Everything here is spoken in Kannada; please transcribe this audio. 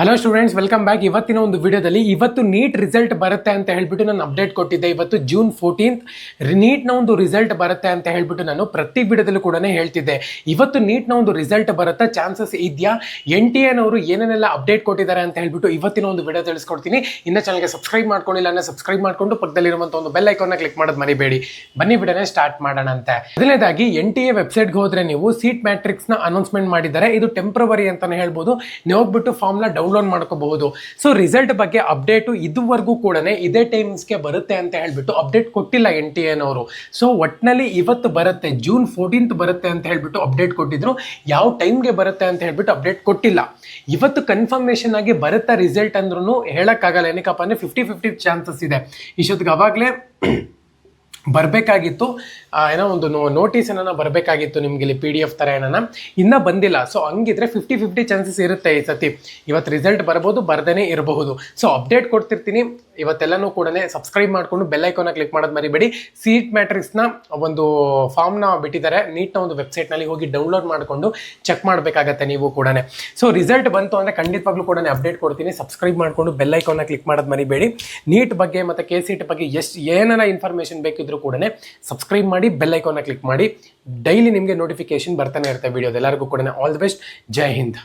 ಹಲೋ ಸ್ಟೂಡೆಂಟ್ಸ್ ವೆಲ್ಕಮ್ ಬ್ಯಾಕ್ ಇವತ್ತಿನ ಒಂದು ವಿಡಿಯೋದಲ್ಲಿ ಇವತ್ತು ನೀಟ್ ರಿಸಲ್ಟ್ ಬರುತ್ತೆ ಅಂತ ಹೇಳ್ಬಿಟ್ಟು ನಾನು ಅಪ್ಡೇಟ್ ಕೊಟ್ಟಿದ್ದೆ. ಇವತ್ತು ಜೂನ್ ಫೋರ್ಟೀನ್ತ್ ನೀಟ್ನ ಒಂದು ರಿಸಲ್ಟ್ ಬರುತ್ತೆ ಅಂತ ಹೇಳ್ಬಿಟ್ಟು ನಾನು ಪ್ರತಿ ವಿಡಿಯೋದಲ್ಲೂ ಕೂಡ ಹೇಳ್ತಿದ್ದೆ. ಇವತ್ತು ನೀಟ್ನ ಒಂದು ರಿಸಲ್ಟ್ ಬರುತ್ತೆ? ಚಾನ್ಸಸ್ ಇದೆಯಾ? ಎನ್ ಟಿ ಎನವರು ಏನೇನೆಲ್ಲ ಅಪ್ಡೇಟ್ ಕೊಟ್ಟಿದ್ದಾರೆ ಅಂತ ಹೇಳ್ಬಿಟ್ಟು ಇವತ್ತಿನ ಒಂದು ವಿಡಿಯೋ ತಿಳಿಸ್ಕೊಡ್ತೀನಿ. ಇನ್ನು ಚಾನಲ್ಗೆ ಸಬ್ಸ್ಕ್ರೈಬ್ ಮಾಡ್ಕೊಂಡಿಲ್ಲ ಅಂದರೆ ಸಬ್ಸ್ಕ್ರೈಬ್ ಮಾಡ್ಕೊಂಡು ಪಕ್ಕದಲ್ಲಿರುವಂಥ ಒಂದು ಬೆಲ್ ಐಕಾನ್ನ ಕ್ಲಿಕ್ ಮಾಡೋದು ಮರಿಬೇಡಿ. ಬನ್ನಿ ವಿಡಿಯೋನೇ ಸ್ಟಾರ್ಟ್ ಮಾಡೋಣ ಅಂತ. ಮೊದಲನೇದಾಗಿ ಎನ್ ಟಿ ಎ ವೆಬ್ಸೈಟ್ಗೆ ಹೋದ್ರೆ ನೀವು ಸೀಟ್ ಮ್ಯಾಟ್ರಿಕ್ಸ್ನ ಅನೌನ್ಸ್ಮೆಂಟ್ ಮಾಡಿದ್ದಾರೆ. ಇದು ಟೆಂಪ್ರವರಿ ಅಂತಾನೆ ಹೇಳ್ಬೋದು. ನೀವು ಹೋಗ್ಬಿಟ್ಟು ಫಾರ್ಮ್ನ ಡೌನ್ಲೋಡ್ ಮಾಡ್ಕೋಬಹುದು. ಸೊ ರಿಸಲ್ಟ್ ಬಗ್ಗೆ ಅಪ್ಡೇಟು ಇದುವರೆಗೂ ಕೂಡ ಇದೇ ಟೈಮ್ಸ್ಗೆ ಬರುತ್ತೆ ಅಂತ ಹೇಳ್ಬಿಟ್ಟು ಅಪ್ಡೇಟ್ ಕೊಟ್ಟಿಲ್ಲ ಎನ್ ಟಿ ಎನವರು ಸೊ ಒಟ್ನಲ್ಲಿ ಇವತ್ತು ಬರುತ್ತೆ ಜೂನ್ ಫೋರ್ಟೀನ್ತ್ ಬರುತ್ತೆ ಅಂತ ಹೇಳ್ಬಿಟ್ಟು ಅಪ್ಡೇಟ್ ಕೊಟ್ಟಿದ್ರು. ಯಾವ ಟೈಮ್ಗೆ ಬರುತ್ತೆ ಅಂತ ಹೇಳ್ಬಿಟ್ಟು ಅಪ್ಡೇಟ್ ಕೊಟ್ಟಿಲ್ಲ. ಇವತ್ತು ಕನ್ಫರ್ಮೇಷನ್ ಆಗಿ ಬರುತ್ತಾ ರಿಸಲ್ಟ್ ಅಂದ್ರೂ ಹೇಳೋಕ್ಕಾಗಲ್ಲ. ಏನಕ್ಕಪ್ಪ ಅಂದ್ರೆ ಫಿಫ್ಟಿ ಫಿಫ್ಟಿ ಚಾನ್ಸಸ್ ಇದೆ. ಇಷ್ಟೊತ್ತಿಗೆ ಅವಾಗಲೇ ಬರಬೇಕಾಗಿತ್ತು. ಏನೋ ಒಂದು ನೋಟಿಸ್ ಏನೋ ಬರಬೇಕಾಗಿತ್ತು ನಿಮಗೆ ಇಲ್ಲಿ ಪಿ ಡಿ ಎಫ್ ಥರ ಏನೋ ಇನ್ನೂ ಬಂದಿಲ್ಲ. ಸೊ ಹಂಗಿದ್ರೆ ಫಿಫ್ಟಿ ಫಿಫ್ಟಿ ಚಾನ್ಸಸ್ ಇರುತ್ತೆ ಈ ಸತಿ. ಇವತ್ತು ರಿಸಲ್ಟ್ ಬರ್ಬೋದು ಬರ್ದೇ ಇರಬಹುದು. So update ಕೊಡ್ತಿರ್ತೀನಿ. ಇವತ್ತೆಲ್ಲನೂ ಕೂಡ ಸಬ್ಸ್ಕ್ರೈಬ್ ಮಾಡಿಕೊಂಡು ಬೆಲ್ ಐಕಾನ ಕ್ಲಿಕ್ ಮಾಡೋದು ಮರಿಬೇಡಿ. ಸೀಟ್ ಮ್ಯಾಟ್ರಿಕ್ಸ್ನ ಒಂದು ಫಾರ್ಮ್ನ ಬಿಟ್ಟಿದ್ದಾರೆ. ನೀಟ್ನ ಒಂದು ವೆಬ್ಸೈಟ್ನಲ್ಲಿ ಹೋಗಿ ಡೌನ್ಲೋಡ್ ಮಾಡಿಕೊಂಡು ಚೆಕ್ ಮಾಡಬೇಕಾಗತ್ತೆ ನೀವು ಕೂಡ ಸೊ ರಿಸಲ್ಟ್ ಬಂತು ಅಂದರೆ ಖಂಡಿತವಾಗ್ಲೂ ಕೂಡ ಅಪ್ಡೇಟ್ ಕೊಡ್ತೀನಿ. ಸಬ್ಸ್ಕ್ರೈಬ್ ಮಾಡಿಕೊಂಡು ಬೆಲ್ ಐಕಾನ ಕ್ಲಿಕ್ ಮಾಡೋದು ಮರಿಬೇಡಿ. ನೀಟ್ ಬಗ್ಗೆ ಮತ್ತು ಕೆ ಸಿ ಟಿ ಬಗ್ಗೆ ಎಷ್ಟು ಏನಾರ ಇನ್ಫಾರ್ಮೇಷನ್ ಬೇಕಿದ್ರೂ ಕೂಡ ಸಬ್ಸ್ಕ್ರೈಬ್ ಮಾಡಿ ಬೆಲ್ ಐಕಾನ್ ಕ್ಲಿಕ್ ಮಾಡಿ ಡೈಲಿ ನಿಮಗೆ ನೋಟಿಫಿಕೇಶನ್ ಬರ್ತಾನೆ ಇರುತ್ತೆ ವಿಡಿಯೋದು ಎಲ್ಲರಿಗೂ ಕೂಡ all the best Jai Hind.